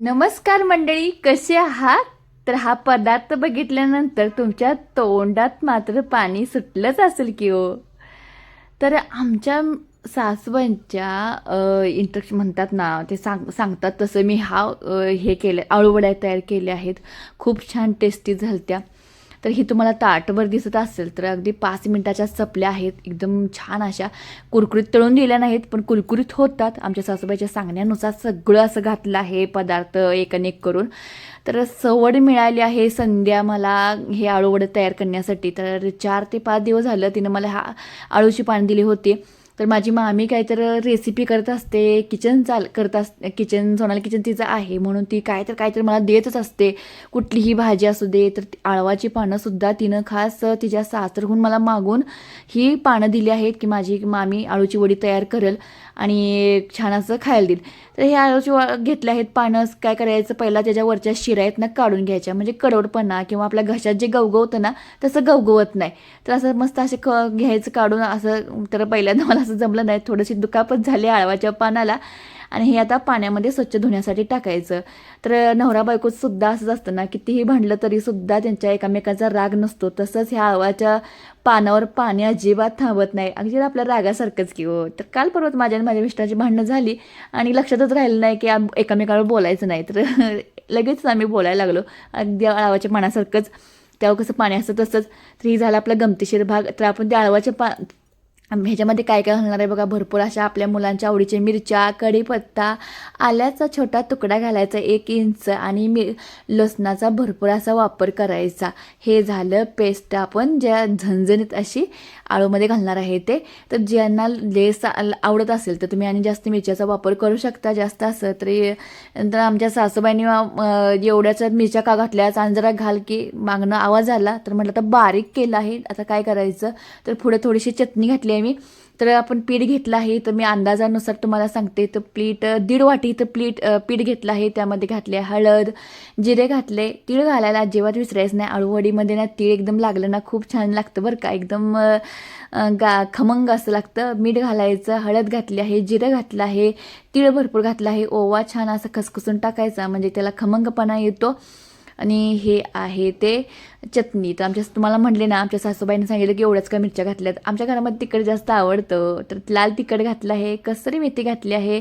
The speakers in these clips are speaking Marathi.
नमस्कार मंडळी कसे आहात? तर हा पदार्थ बघितल्यानंतर तुमच्या तोंडात मात्र पाणी सुटलंच असेल की हो. तर आमच्या सासवांच्या इंट्रक्शन म्हणतात ना ते सांग सांगतात तसं. मी हा हे केलं आळूवड्या तयार केल्या आहेत. खूप छान टेस्टी झालत्या. तर ही तुम्हाला ताटवर दिसत असेल तर अगदी पाच मिनटाच्या चपल्या आहेत. एकदम छान अशा कुरकुरीत तळून दिल्या नाहीत पण कुरकुरीत होतात. आमच्या सासूबाईच्या सांगण्यानुसार सगळं असं घातलं आहे पदार्थ एक करून. तर सवड मिळाली आहे संध्या मला हे आळूवडं तयार करण्यासाठी. तर चार ते पाच दिवस झालं तिनं मला हा आळूची पाणी दिली होती. तर माझी मामी काय तर रेसिपी करत असते किचन चाल करत अस किचन सोनाली किचन तिचं आहे म्हणून ती काय तर काय तर मला देतच असते. कुठलीही भाजी असू दे तर ती आळवाची पानंसुद्धा तिनं खास तिच्या सासरहून मला मागून ही पानं दिली आहेत की माझी मामी आळूची वडी तयार करेल आणि छान असं खायला देईल. तर हे आळूची घेतले आहेत पानं काय करायचं? पहिला त्याच्या वरच्या शिरा आहेत ना काढून घ्यायच्या. म्हणजे कडवडपणा किंवा आपल्या घशात जे गवगवतं ना तसं गवगवत नाही. तर असं मस्त असे क घ्यायचं काढून असं तर पहिल्यांदा मला असं जमलं नाही. थोडीशी दुखापत झाली आळवाच्या पानाला. आणि हे आता पाण्यामध्ये स्वच्छ धुण्यासाठी टाकायचं. तर नवरा बायकोत सुद्धा असंच असतं ना कितीही भांडलं तरी सुद्धा त्यांच्या एकामेकाचा राग नसतो. तसंच ह्या आळवाच्या पानावर पाणी अजिबात थांबत नाही. अगदी आपल्या रागासारखंच की हो. तर काल परवा माझ्या आणि माझ्या मिष्टाची भांडणं झाली आणि लक्षातच राहिलं नाही की एकामेकावर बोलायचं नाही. तर लगेच आम्ही बोलायला लागलो. अगदी आळावाच्या पानासारखंच. त्यावर कसं पाणी असतं तसंच. तर ही झाला आपला गमतीशीर भाग. तर आपण त्या आळवाच्या पा ह्याच्यामध्ये काय काय घालणार आहे बघा भरपूर अशा आपल्या मुलांच्या आवडीच्या मिरच्या कढीपत्ता आल्याचा छोटा तुकडा घालायचा एक इंच आणि मि लसणाचा भरपूर असा वापर करायचा. हे झालं पेस्ट आपण ज्या झणझणीत अशी आळूमध्ये घालणार आहे ते तर ज्यांना लेस आवडत असेल तर तुम्ही आणि जास्त मिरच्याचा वापर करू शकता. जास्त असं तरी नंतर आमच्या सासूबाईंनी एवढ्याच्या एवढ्याच मिरच्या का घातल्याच आणि जरा घाल की मागणं आवाज आला तर म्हटलं आता बारीक केलं आहे. आता काय करायचं? तर पुढे थोडीशी चटणी घातली आहे मी. तर आपण पीठ घेतलं आहे तर मी अंदाजानुसार तुम्हाला सांगते तर प्लीट दीड वाटी तर प्लीट पीठ घेतलं आहे त्यामध्ये घातले हळद जिरे घातले तीळ घालायला अजिबात विसरायचं नाही आळूवडीमध्ये ना तीळ एकदम लागलं ना खूप छान लागतं बरं का एकदम गा खमंग असं लागतं. मीठ घालायचं हळद घातली आहे जिरं घातलं आहे तीळ भरपूर घातलं आहे ओवा छान असं खसखसून टाकायचा म्हणजे त्याला खमंगपणा येतो. आणि हे आहे ते चटणी. तर आमच्या तुम्हाला म्हटले ना आमच्या सासूबाईने सांगितलं की एवढ्याच का मिरच्या घातल्यात. आमच्या घरामध्ये तिखट जास्त आवडतं. तर लाल तिखट घातलं आहे कसरी मेथी घातली आहे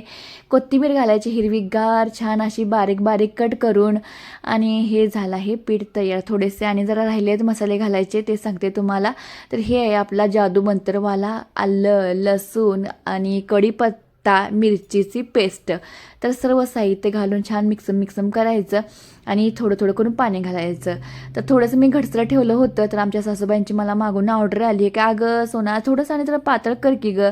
कोथिंबीर घालायची हिरवीगार छान अशी बारीक बारीक कट करून आणि हे झालं आहे पीठ तयार. थोडेसे आणि जरा राहिले आहेत मसाले घालायचे ते सांगते तुम्हाला. तर हे आहे आपला जादू मंत्रवाला आलं लसूण आणि कढीपत्ता मिरचीची पेस्ट. तर सर्व साहित्य घालून छान मिक्सम मिक्सम करायचं. आणि थोडं थोडं करून पाणी घालायचं. तर थोडंसं मी घटसरं ठेवलं होतं तर आमच्या सासूबाईंची मला मागून ऑर्डर आली आहे की अगं सोना थोडंसं आणि जरा पातळ कर की गं.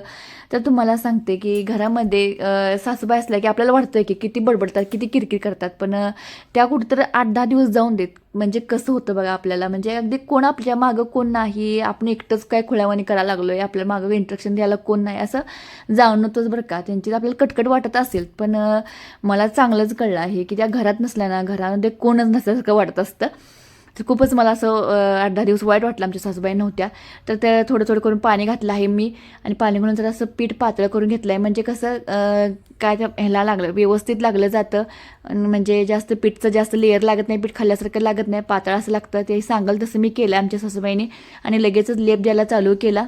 तर तुम्हाला सांगते की घरामध्ये सासूबाई असल्या की आपल्याला वाटतं की किती बडबडतात किती किरकिर करतात पण त्या कुठं तर आठ दहा दिवस जाऊन देत. म्हणजे कसं होतं बघा आपल्याला म्हणजे अगदी कोण आपल्या मागं कोण नाही आपण एकटंच काय खुळ्यावानी करायला लागलो आहे आपल्या मागं इंट्रक्शन द्यायला कोण नाही असं जाणवतोच बरं का. त्यांची आपल्याला कटकट वाटत असेल पण मला चांगलंच कळलं आहे की त्या घरात नसल्या ना घरामध्ये कोणच नसल्यासारखं वाटत असतं. तर खूपच मला असं अर्धा आठ दहा दिवस वाईट वाटलं आमच्या सासूबाई नव्हत्या. तर त्या थोडं थोडं करून पाणी घातलं आहे मी आणि पाणी घालून जर असं पीठ पातळ करून घेतलं आहे म्हणजे कसं काय त्या ह्याला लागलं व्यवस्थित लागलं जातं. म्हणजे जास्त पीठचं जास्त लेअर लागत नाही पीठ खाल्ल्यासारखं लागत नाही. पातळ असं लागतं. ते सांगाल तसं मी केलं आमच्या सासूबाईने आणि लगेचच लेप द्यायला चालू केला.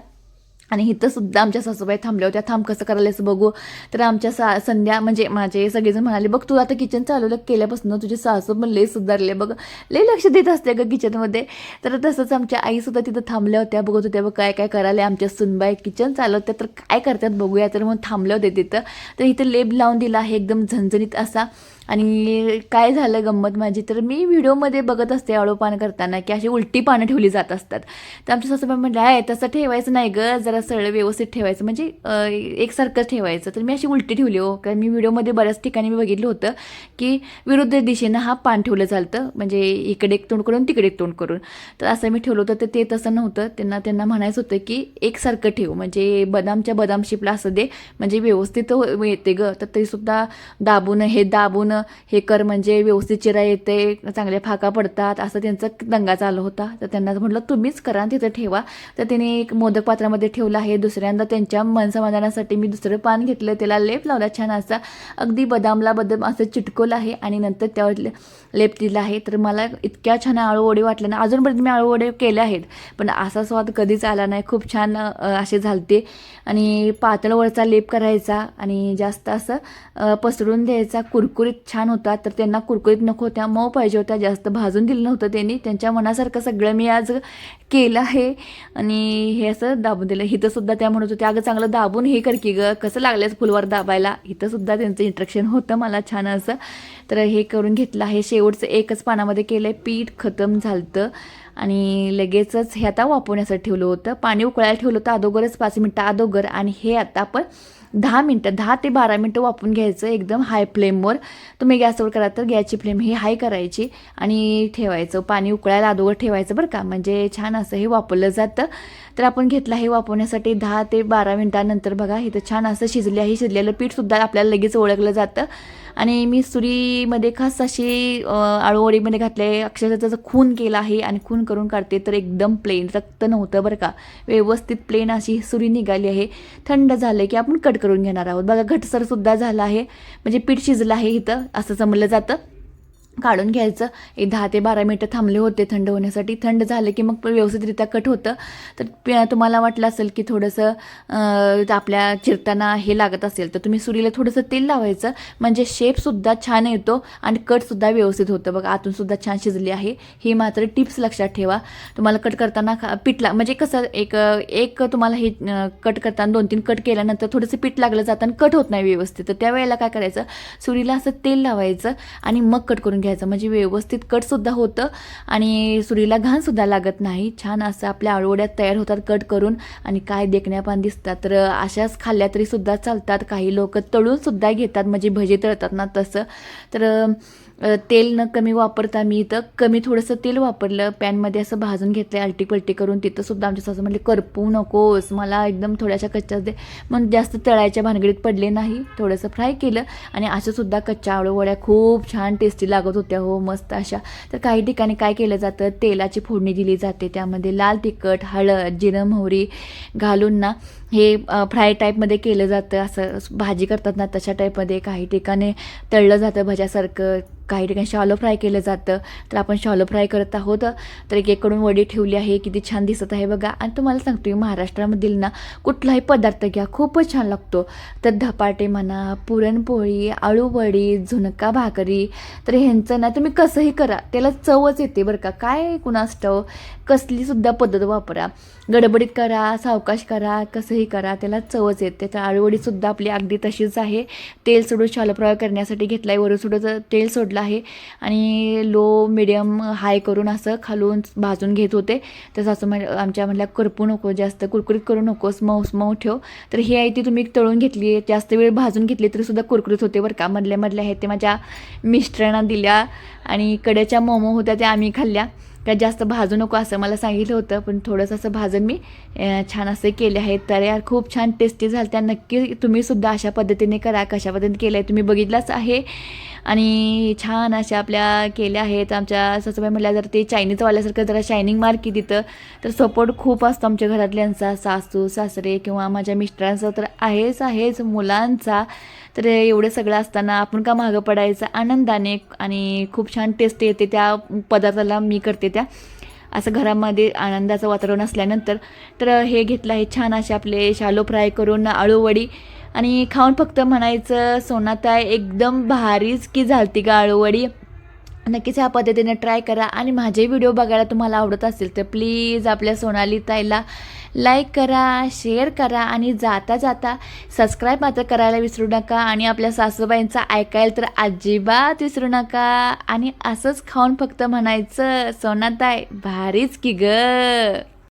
आणि इथं सुद्धा आमच्या सासूबाई थांबल्या होत्या. थांब कसं करायलाच बघू. तर आमच्या सा संध्या म्हणजे माझे सगळेजण म्हणाले बघ तू आता किचन चालवलं केल्यापासून तुझे सासू पण लई सुधारले बघ. लई लक्ष देत असते ग किचनमध्ये तर तसंच आमच्या आईसुद्धा तिथं थांबल्या होत्या. बघत होत्या बघ काय काय करायला आमच्या सुनबाई किचन चालवत्या तर काय करतात बघूया. तर मग थांबल्या होत्या तिथं. तर इथं लेप लावून दिला आहे एकदम झणझणीत असा. आणि काय झालं गंमत माझी? तर मी व्हिडिओमध्ये बघत असते आळू पान करताना की अशी उलटी पानं ठेवली जात असतात. तर आमच्या सासूबाई म्हटलं आहे तसं ठेवायचं नाही गं. जरा सरळ व्यवस्थित ठेवायचं. म्हणजे एकसारखं एकसारखंच ठेवायचं. तर मी अशी उलटी ठेवली हो. कारण मी व्हिडिओमध्ये बऱ्याच ठिकाणी मी बघितलं होतं की विरुद्ध दिशेनं हा पान ठेवलं चालतं. म्हणजे इकडे एक तोंड करून तिकडे एक तोंड करून. तर असं मी ठेवलं होतं. तर ते तसं नव्हतं. त्यांना त्यांना म्हणायचं होतं की एकसारखं ठेव. म्हणजे बदामच्या बदाम शिपला असं दे. म्हणजे व्यवस्थित हो, येते गं. तर तरीसुद्धा दाबून हे दाबून हे कर म्हणजे व्यवस्थित चिरा येते चांगले फाका पडतात असं त्यांचा दंगा चालू होता. तर त्यांना म्हटलं तुम्हीच करा तिथं ठेवा. तर त्याने एक मोदक पात्रामध्ये ठेवलं आहे. दुसऱ्यांदा त्यांच्या मन समाधानासाठी मी दुसरं पान घेतलं. त्याला लेप लावला छान असा. अगदी बदामला बदाम असं चिटकवलं आहे आणि नंतर त्यावर लेप दिला आहे. तर मला इतक्या छान आळूवडी वाटल्या ना. अजूनपर्यंत मी आळूवडे केले आहेत. पण असा स्वाद कधीच आला नाही. खूप छान असे झालते. आणि पातळवरचा लेप करायचा आणि जास्त असं पसरून द्यायचा. कुरकुरीत छान होता तर त्यांना कुरकुरीत नको होत्या. मऊ पाहिजे होत्या जास्त भाजून दिलं नव्हतं त्यांनी. त्यांच्या मनासारखं सगळं मी आज केलं आहे. आणि हे असं दाबून दिलं. हिथंसुद्धा त्या म्हणत होत्या अगं चांगलं दाबून हे कर की गं. कसं लागलं फुलवर दाबायला? हिथंसुद्धा त्यांचं इंट्रक्शन होतं मला छान असं. तर हे करून घेतलं आहे. शेवटचं एकच पानामध्ये केलं आहे पीठ खतम झालं आणि लगेचच हे आता वापरण्यासाठी ठेवलं होतं. पाणी उकळायला ठेवलं होतं अगोदरच पाच मिनटं अगोदर. आणि हे आता आपण दहा मिनटं दहा ते बारा मिनटं वापरून घ्यायचं एकदम हाय फ्लेमवर तुम्ही गॅसवर करा तर गॅसची फ्लेम ही हाय करायची आणि ठेवायचं. पाणी उकळायला अदोगर ठेवायचं बरं का. म्हणजे छान असं हे वापरलं जातं. तर आपण घेतलं हे वापरण्यासाठी दहा ते बारा मिनटानंतर बघा इथं छान असं शिजले आहे शिजलेलं पीठसुद्धा आपल्याला लगेच ओळखलं जातं. आणि मी सुरीमध्ये खास अशी आळूवडीमध्ये घातले अक्षरशः त्याचं खून केलं आहे आणि खून करून काढते तर एकदम प्लेन रक्त नव्हतं बरं का. व्यवस्थित प्लेन अशी सुरी निघाली आहे. थंड झालं की आपण कट करून घेणार आहोत. बघा घटसरसुद्धा झालं आहे. म्हणजे पीठ शिजलं आहे इथं असं समजलं जातं. काढून घ्यायचं. एक दहा ते बारा मिनटं थांबले होते थंड होण्यासाठी. थंड झालं की मग व्यवस्थितरित्या कट होतं. तर तुम्हाला वाटलं असेल की थोडंसं आपल्या चिरताना हे लागत असेल तर तुम्ही सुरीला थोडंसं तेल लावायचं. म्हणजे शेपसुद्धा छान येतो आणि कटसुद्धा व्यवस्थित होतं. बघा आतूनसुद्धा छान शिजली आहे. ही मात्र टिप्स लक्षात ठेवा. तुम्हाला कट करताना खा पीठ म्हणजे कसं एक एक तुम्हाला हे कट करताना दोन तीन कट केल्यानंतर थोडंसं पीठ लागलं जातं आणि कट होत नाही व्यवस्थित. तर त्यावेळेला काय करायचं? सुरीला असं तेल लावायचं आणि मग कट करून घ्यायचं म्हणजे व्यवस्थित कटसुद्धा होतं आणि सुरीला घाणसुद्धा लागत नाही. छान असं आपल्या आळवड्यात तयार होतात कट करून आणि काय देखण्यापान दिसतात. तर अशाच खाल्ल्या तरीसुद्धा चालतात. काही लोक तळूनसुद्धा घेतात. म्हणजे भजी तळतात ना तसं. तर तेल न कमी वापरता मी इथं कमी थोडंसं तेल वापरलं. पॅनमध्ये असं भाजून घेतलं अल्टी पलटी करून. तिथं सुद्धा आमच्या सासू म्हणले करपू नकोस मला एकदम थोड्याशा कच्च्याच दे. मग जास्त तळायच्या भानगडीत पडले नाही. थोडंसं फ्राय केलं आणि असं सुद्धा कच्च्या आळूवड्या खूप छान टेस्टी लागत होत्या हो मस्त अशा. तर काही ठिकाणी काय केलं जातं? तेलाची फोडणी दिली जाते. त्यामध्ये लाल तिखट हळद जिरं मोहरी घालून ना हे फ्राय टाईपमध्ये केलं जातं असं भाजी करतात ना तशा टाईपमध्ये काही ठिकाणी तळलं जातं भज्यासारखं काही ठिकाणी शॉलो फ्राय केलं जातं. तर आपण शॉलो फ्राय करत आहोत. तर एकीकडून वडी ठेवली आहे किती छान दिसत आहे बघा. आणि तुम्हाला सांगतो महाराष्ट्रामधील ना कुठलाही पदार्थ घ्या खूपच छान लागतो. तर धपाटे म्हणा पुरणपोळी आळूवडी झुणका भाकरी तर ह्यांचं ना तुम्ही कसंही करा त्याला चवच येते बरं का. काय कुणास कसलीसुद्धा पद्धत वापरा. गडबडीत करा सावकाश करा कसंही करा त्याला चवच येते. तर आळूवडीसुद्धा आपली अगदी तशीच आहे. तेल सोडून शालो फ्राय करण्यासाठी घेतला आहे वरून सुद्धा तेल सोडलं आहे आणि लो मिडियम हाय करून असं खालून भाजून घेत होते तर सासू म्हण आमच्या म्हटल्या करपू नको जास्त कुरकुरीत करू नकोस मऊ मऊ ठेव. तर ही आहे ती तुम्ही तळून घेतली आहे जास्त वेळ भाजून घेतली तरीसुद्धा कुरकुरीत होते बरं का. मधल्या मधल्या आहेत ते माझ्या मिस्टरांना दिल्या आणि कड्याच्या मोमो होत्या त्या आम्ही खाल्ल्या. का जास्त भाजू नको असं मला सांगितलं होतं पण थोडंसं असं भाजून मी छान असे केले आहेत. तर यार खूप छान टेस्टी झालं त्या नक्की तुम्हीसुद्धा अशा पद्धतीने करा. कशा पद्धतीने केलं आहे तुम्ही बघितलंच आहे. आणि छान अशा आपल्या केल्या आहेत. आमच्या सासूबाई म्हटल्या जर ते चायनीजवाल्यासारखं जरा शायनिंग मार्की तिथं तर सपोर्ट खूप असतो आमच्या घरातल्यांचा. सासू सासरे किंवा माझ्या मिस्टरांचा तर आहेच आहेच मुलांचा. तर एवढं सगळं असताना आपण का मागं पडायचं? आनंदाने आणि खूप छान टेस्ट येते त्या पदार्थाला मी करते त्या. असं घरामध्ये आनंदाचं वातावरण असल्यानंतर तर हे घेतलं आहे छान असे आपले शालो फ्राय करून आळूवडी आणि खाऊन फक्त म्हणायचं सोनाताय एकदम भारीच की झालती का आळूवडी नक्कीच ह्या पद्धतीने ट्राय करा आणि माझे व्हिडिओ बघायला तुम्हाला आवडत असेल तर प्लीज आपल्या सोनाली ताईला लाईक करा शेअर करा आणि जाता जाता सबस्क्राईब मात्र करायला विसरू नका आणि आपल्या सासूबाईंचं ऐकायला तर अजिबात विसरू नका. आणि असंच खाऊन फक्त म्हणायचं सोनाताई भारीच की ग.